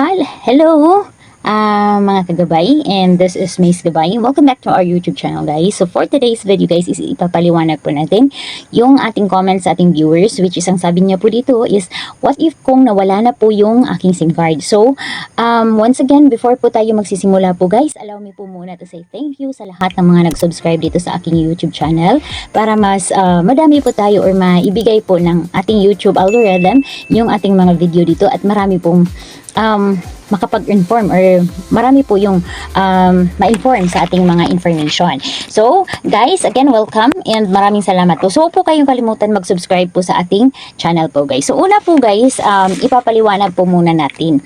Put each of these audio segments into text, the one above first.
Hi, hello ah, mga kagabay and this is Mace Gabay. Welcome back to our YouTube channel guys. So for today's video guys is ipapaliwanag po natin yung ating comments sa ating viewers which is ang sabi niya po dito is what if kung nawala na po yung aking SIM card. So um, once again before po tayo magsisimula po guys allow me po muna to say thank you sa lahat ng mga nag-subscribe dito sa aking YouTube channel para mas ah, madami po tayo or maibigay po ng ating YouTube algorithm yung ating mga video dito at marami pong um, makapag-inform or marami po yung um, ma-inform sa ating mga information. So, guys, again, welcome and maraming salamat po. So, po kayong kalimutan mag-subscribe po sa ating channel po, guys. So, una po, guys, um, ipapaliwanag po muna natin.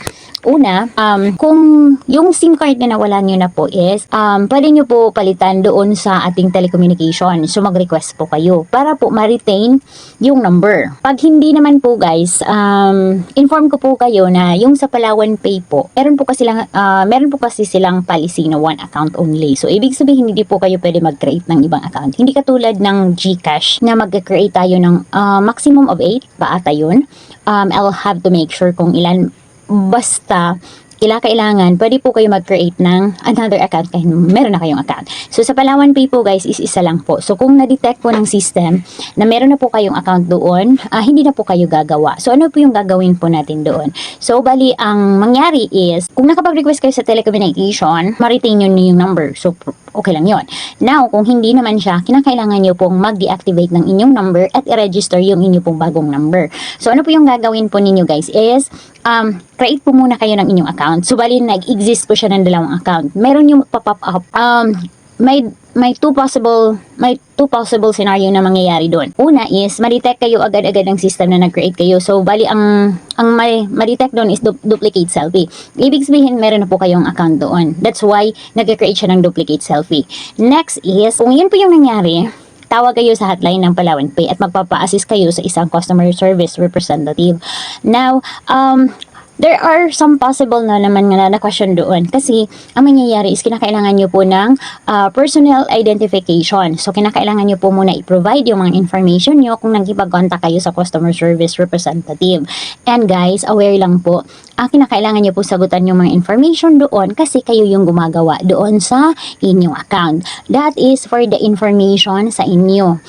Una, um, kung yung SIM card na nawala nyo na po is, um, pwede nyo po palitan doon sa ating telecommunication. So, mag-request po kayo para po ma-retain yung number. Pag hindi naman po, guys, um, inform ko po kayo na yung sa Palawan Pay po, meron po kasi lang, ah, meron po kasi silang policy na one account only. So, ibig sabihin, hindi po kayo pwede mag-create ng ibang account. Hindi katulad ng GCash na mag-create tayo ng ah, maximum of 8 pa ata yun. Um, I'll have to make sure kung ilan basta kila kailangan, pwede po kayo mag-create ng another account kahit meron na kayong account. So, sa Palawan Pay po guys, is isa lang po. So, kung na-detect po ng system na meron na po kayong account doon, ah, hindi na po kayo gagawa. So, ano po yung gagawin po natin doon? So, bali, ang mangyari is, kung nakapag-request kayo sa telecommunication, ma-retain nyo yung number. So, okay lang yon. Now, kung hindi naman siya, kinakailangan nyo pong mag-deactivate ng inyong number at i-register yung inyong pong bagong number. So, ano po yung gagawin po ninyo guys is, um, create po muna kayo ng inyong account. So, bali, nag-exist po siya ng dalawang account. Meron yung pop-up up. Um, may may two possible may two possible scenario na mangyayari doon. Una is ma-detect kayo agad-agad ng system na nag-create kayo. So bali ang ang ma-detect doon is du- duplicate selfie. Ibig sabihin meron na po kayong account doon. That's why nag-create siya ng duplicate selfie. Next is kung yun po yung nangyari, tawag kayo sa hotline ng Palawan Pay at magpapa-assist kayo sa isang customer service representative. Now, um, there are some possible na naman nga na question doon kasi ang mangyayari is kinakailangan nyo po ng ah, personal identification. So, kinakailangan nyo po muna i-provide yung mga information nyo kung nagkipag-contact kayo sa customer service representative. And guys, aware lang po, ang kinakailangan nyo po sagutan yung mga information doon kasi kayo yung gumagawa doon sa inyong account. That is for the information sa inyo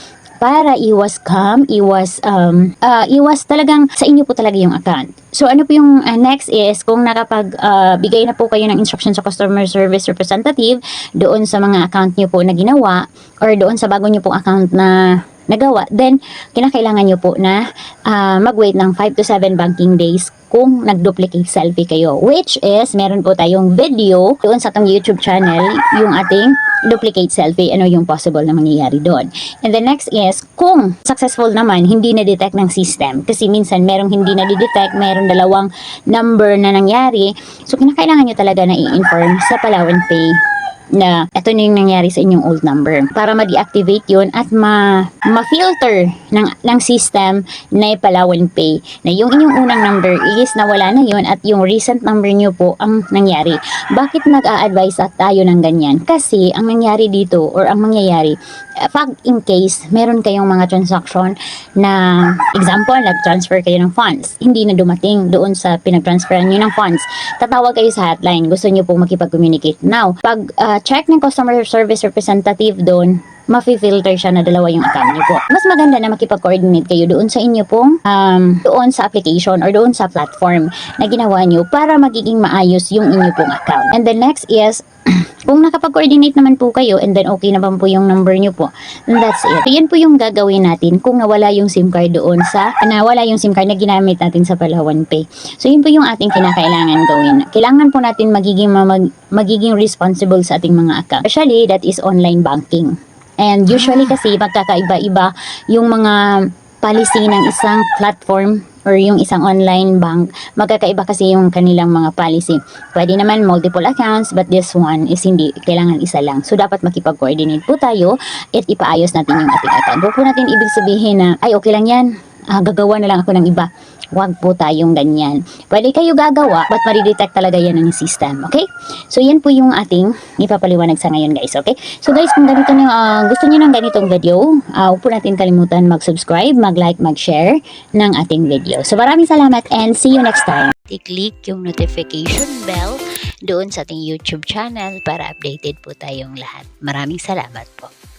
para iwas scam, iwas um ah, iwas talagang sa inyo po talaga yung account. So ano po yung ah, next is kung nakapag ah, bigay na po kayo ng instruction sa customer service representative doon sa mga account niyo po na ginawa or doon sa bago niyo pong account na nagawa, then kinakailangan nyo po na ah, mag-wait ng 5 to 7 banking days kung nag-duplicate selfie kayo. Which is, meron po tayong video doon sa tong YouTube channel, yung ating duplicate selfie, ano yung possible na mangyayari doon. And the next is, kung successful naman, hindi na-detect ng system. Kasi minsan, merong hindi na-detect, meron dalawang number na nangyari. So, kinakailangan nyo talaga na i-inform sa Palawan Pay na ito na yung nangyari sa inyong old number para ma-deactivate yun at ma- ma-filter ng, ng system na Palawan Pay na yung inyong unang number is nawala na yun at yung recent number nyo po ang nangyari. Bakit nag-a-advise at tayo ng ganyan? Kasi ang nangyari dito or ang mangyayari eh, pag in case meron kayong mga transaction na example, nag-transfer kayo ng funds, hindi na dumating doon sa pinag-transferan nyo ng funds, tatawag kayo sa hotline, gusto nyo pong makipag-communicate. Now, pag ah, check ng customer service representative doon, mafi-filter siya na dalawa yung account niyo po. Mas maganda na makipag-coordinate kayo doon sa inyo pong um, doon sa application or doon sa platform na ginawa niyo para magiging maayos yung inyo pong account. And the next is kung nakapag-coordinate naman po kayo and then okay naman po yung number nyo po, that's it. Yan po yung gagawin natin kung nawala yung SIM card doon sa, nawala yung SIM card na ginamit natin sa Palawan Pay. So yun po yung ating kinakailangan gawin. Kailangan po natin magiging, mag, magiging responsible sa ating mga account. Especially that is online banking. And usually kasi magkakaiba-iba yung mga policy ng isang platform or yung isang online bank, magkakaiba kasi yung kanilang mga policy. Pwede naman multiple accounts, but this one is hindi, kailangan isa lang. So, dapat makipag-coordinate po tayo at ipaayos natin yung ating account. Huwag po natin ibig sabihin na, ay, okay lang yan, ah, gagawa na lang ako ng iba. Huwag po tayong ganyan. Pwede kayo gagawa, but maridetect talaga yan ng system. Okay? So, yan po yung ating ipapaliwanag sa ngayon, guys. Okay? So, guys, kung ganito nyo, ah, gusto nyo ng ganitong video, uh, huwag po natin kalimutan mag-subscribe, mag-like, mag-share ng ating video. So, maraming salamat and see you next time. I-click yung notification bell doon sa ating YouTube channel para updated po tayong lahat. Maraming salamat po.